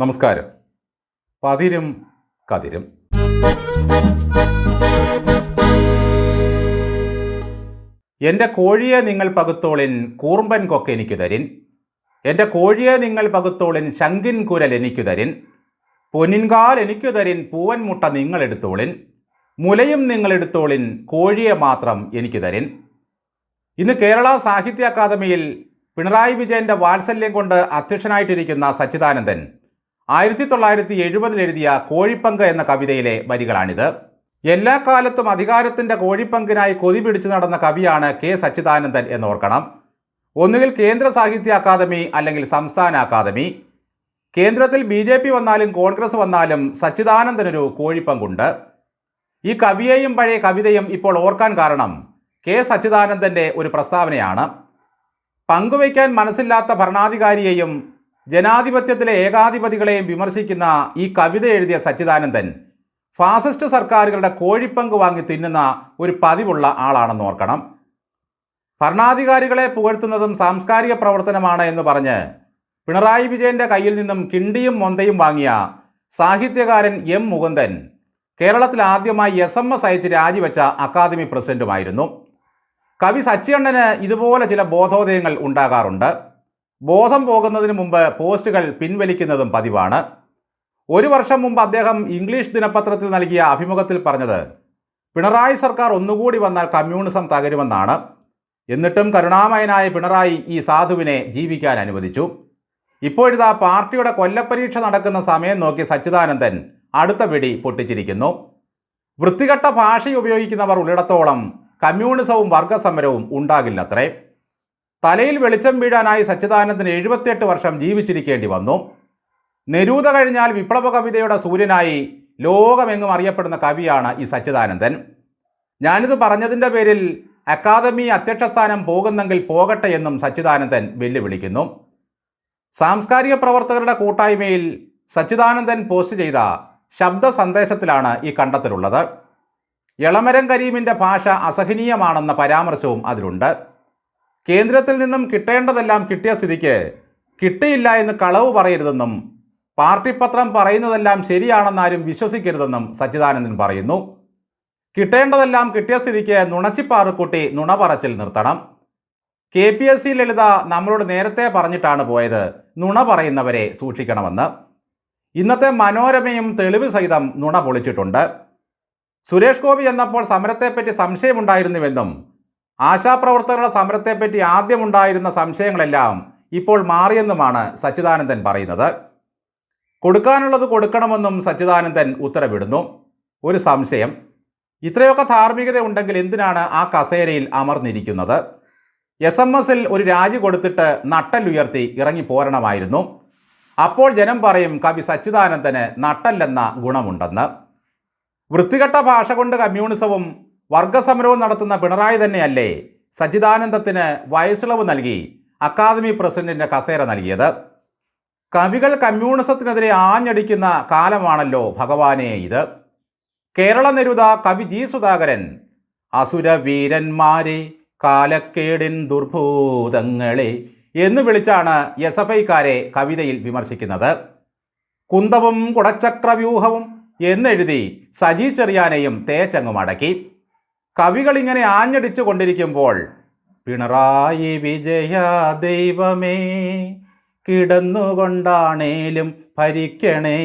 നമസ്കാരം. പതിരും കതിരും. എന്റെ കോഴിയെ നിങ്ങൾ പകുത്തോളിൻ കൂർമ്പൻ കൊക്ക് എനിക്ക് തരിൻ. എന്റെ കോഴിയെ നിങ്ങൾ പകുത്തോളിൻ ശങ്കിൻ കുരൽ എനിക്ക് തരിൻ. പൊന്നിൻകാൽ എനിക്ക് തരിൻ പൂവൻ മുട്ട നിങ്ങൾ എടുത്തോളിൻ. മുലയും നിങ്ങൾ എടുത്തോളിൻ കോഴിയെ മാത്രം എനിക്ക് തരിൻ. ഇന്ന് കേരള സാഹിത്യ അക്കാദമിയിൽ പിണറായി വിജയന്റെ വാത്സല്യം കൊണ്ട് അധ്യക്ഷനായിട്ടിരിക്കുന്ന സച്ചിദാനന്ദൻ ആയിരത്തി തൊള്ളായിരത്തി എഴുപതിൽ എഴുതിയ കോഴിപ്പങ്ക് എന്ന കവിതയിലെ വരികളാണിത്. എല്ലാ കാലത്തും അധികാരത്തിന്റെ കോഴിപ്പങ്കിനായി കൊതി പിടിച്ചു നടന്ന കവിയാണ് കെ സച്ചിദാനന്ദൻ എന്നോർക്കണം. ഒന്നുകിൽ കേന്ദ്ര സാഹിത്യ അക്കാദമി അല്ലെങ്കിൽ സംസ്ഥാന അക്കാദമി. കേന്ദ്രത്തിൽ ബി ജെ പി വന്നാലും കോൺഗ്രസ് വന്നാലും സച്ചിദാനന്ദനൊരു കോഴിപ്പങ്കുണ്ട്. ഈ കവിയെയും പഴയ കവിതയും ഇപ്പോൾ ഓർക്കാൻ കാരണം കെ സച്ചിദാനന്ദന്റെ ഒരു പ്രസ്താവനയാണ്. പങ്കുവയ്ക്കാൻ മനസ്സില്ലാത്ത ഭരണാധികാരിയെയും ജനാധിപത്യത്തിലെ ഏകാധിപതികളെയും വിമർശിക്കുന്ന ഈ കവിത എഴുതിയ സച്ചിദാനന്ദൻ ഫാസിസ്റ്റ് സർക്കാരുകളുടെ കോഴിപ്പങ്ക് വാങ്ങി തിന്നുന്ന ഒരു പതിവുള്ള ആളാണെന്ന് ഓർക്കണം. ഭരണാധികാരികളെ പുകഴ്ത്തുന്നതും സാംസ്കാരിക പ്രവർത്തനമാണ് എന്ന് പറഞ്ഞ് പിണറായി വിജയന്റെ കയ്യിൽ നിന്നും കിണ്ടിയും മൊന്തയും വാങ്ങിയ സാഹിത്യകാരൻ എം മുകുന്ദൻ കേരളത്തിൽ ആദ്യമായി എസ് എം എസ് അയച്ച് രാജിവെച്ച അക്കാദമി പ്രസിഡന്റുമായിരുന്നു. കവി സച്ചിയണ്ണന് ഇതുപോലെ ചില ബോധോദയങ്ങൾ ഉണ്ടാകാറുണ്ട്. ബോധം പോകുന്നതിന് മുമ്പ് പോസ്റ്റുകൾ പിൻവലിക്കുന്നതും പതിവാണ്. ഒരു വർഷം മുമ്പ് അദ്ദേഹം ഇംഗ്ലീഷ് ദിനപത്രത്തിൽ നൽകിയ അഭിമുഖത്തിൽ പറഞ്ഞത് പിണറായി സർക്കാർ ഒന്നുകൂടി വന്നാൽ കമ്മ്യൂണിസം തകരുമെന്നാണ്. എന്നിട്ടും കരുണാമയനായ പിണറായി ഈ സാധുവിനെ ജീവിക്കാൻ അനുവദിച്ചു. ഇപ്പോഴിതാ പാർട്ടിയുടെ കൊല്ലപ്പരീക്ഷ നടക്കുന്ന സമയം നോക്കി സച്ചിദാനന്ദൻ അടുത്ത പിടി പൊട്ടിച്ചിരിക്കുന്നു. വൃത്തികെട്ട ഭാഷ ഉപയോഗിക്കുന്നവർ ഉള്ളിടത്തോളം കമ്മ്യൂണിസവും വർഗസമരവും ഉണ്ടാകില്ലത്രേ. തലയിൽ വെളിച്ചം വീഴാനായി സച്ചിദാനന്ദന് എഴുപത്തിയെട്ട് വർഷം ജീവിച്ചിരിക്കേണ്ടി വന്നു. നെരൂത കഴിഞ്ഞാൽ വിപ്ലവ കവിതയുടെ സൂര്യനായി ലോകമെങ്ങും അറിയപ്പെടുന്ന കവിയാണ് ഈ സച്ചിദാനന്ദൻ. ഞാനിത് പറഞ്ഞതിന്റെ പേരിൽ അക്കാദമി അധ്യക്ഷ സ്ഥാനം പോകുന്നെങ്കിൽ പോകട്ടെ എന്നും സച്ചിദാനന്ദൻ വെല്ലുവിളിക്കുന്നു. സാംസ്കാരിക പ്രവർത്തകരുടെ കൂട്ടായ്മയിൽ സച്ചിദാനന്ദൻ പോസ്റ്റ് ചെയ്ത ശബ്ദ സന്ദേശത്തിലാണ് ഈ കണ്ടെത്തലുള്ളത്. എളമരം കരീമിന്റെ ഭാഷ അസഹനീയമാണെന്ന പരാമർശവും അതിലുണ്ട്. കേന്ദ്രത്തിൽ നിന്നും കിട്ടേണ്ടതെല്ലാം കിട്ടിയ സ്ഥിതിക്ക് കിട്ടിയില്ല എന്ന് കളവ് പറയരുതെന്നും പാർട്ടി പത്രം പറയുന്നതെല്ലാം ശരിയാണെന്നാരും വിശ്വസിക്കരുതെന്നും സച്ചിദാനന്ദൻ പറയുന്നു. കിട്ടേണ്ടതെല്ലാം കിട്ടിയ സ്ഥിതിക്ക് നുണച്ചിപ്പാറുക്കുട്ടി നുണ പറച്ചിൽ നിർത്തണം. K P S C Lalitha നമ്മളോട് നേരത്തെ പറഞ്ഞിട്ടാണ് പോയത്. നുണ പറയുന്നവരെ സൂക്ഷിക്കണമെന്ന്. ഇന്നത്തെ മനോരമയും തെളിവ് സഹിതം നുണ പൊളിച്ചിട്ടുണ്ട്. സുരേഷ് ഗോപി എന്നപ്പോൾ സമരത്തെപ്പറ്റി സംശയമുണ്ടായിരുന്നുവെന്നും ആശാപ്രവർത്തകരുടെ സമരത്തെപ്പറ്റി ആദ്യമുണ്ടായിരുന്ന സംശയങ്ങളെല്ലാം ഇപ്പോൾ മാറിയെന്നുമാണ് സച്ചിദാനന്ദൻ പറയുന്നത്. കൊടുക്കാനുള്ളത് കൊടുക്കണമെന്നും സച്ചിദാനന്ദൻ ഉത്തരവിടുന്നു. ഒരു സംശയം. ഇത്രയൊക്കെ ധാർമ്മികത ഉണ്ടെങ്കിൽ എന്തിനാണ് ആ കസേരയിൽ അമർന്നിരിക്കുന്നത്? എസ് എം എസിൽ ഒരു രാജി കൊടുത്തിട്ട് നട്ടല്ലുയർത്തി ഇറങ്ങി പോരണമായിരുന്നു. അപ്പോൾ ജനം പറയും കവി സച്ചിദാനന്ദന് നട്ടല്ലെന്ന ഗുണമുണ്ടെന്ന്. വൃത്തികെട്ട ഭാഷ കൊണ്ട് കമ്മ്യൂണിസവും വർഗസമരവും നടത്തുന്ന പിണറായി തന്നെയല്ലേ സച്ചിദാനന്ദത്തിന് വയസ്സിളവ് നൽകി അക്കാദമി പ്രസിഡന്റിന്റെ കസേര നൽകിയത്? കവികൾ കമ്മ്യൂണിസത്തിനെതിരെ ആഞ്ഞടിക്കുന്ന കാലമാണല്ലോ ഭഗവാനെ ഇത്. കേരള നിരുത കവി ജി സുധാകരൻ അസുരവീരന്മാരെ കാലക്കേടിൻ ദുർഭൂതങ്ങളെ എന്ന് വിളിച്ചാണ് എസ് എഫ് ഐക്കാരെ കവിതയിൽ വിമർശിക്കുന്നത്. കുന്തവും കുടച്ചക്രവ്യൂഹവും എന്നെഴുതി സജി ചെറിയാനെയും തേച്ചങ്ങും മടക്കി കവികൾ ഇങ്ങനെ ആഞ്ഞടിച്ചു കൊണ്ടിരിക്കുമ്പോൾ പിണറായി വിജയ ദൈവമേ കിടന്നുകൊണ്ടാണേലും ഭരിക്കണേ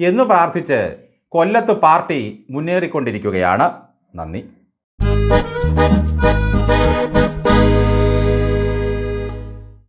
എന്ന് പ്രാർത്ഥിച്ച് കൊല്ലത്ത് പാർട്ടി മുന്നേറിക്കൊണ്ടിരിക്കുകയാണ്. നന്ദി.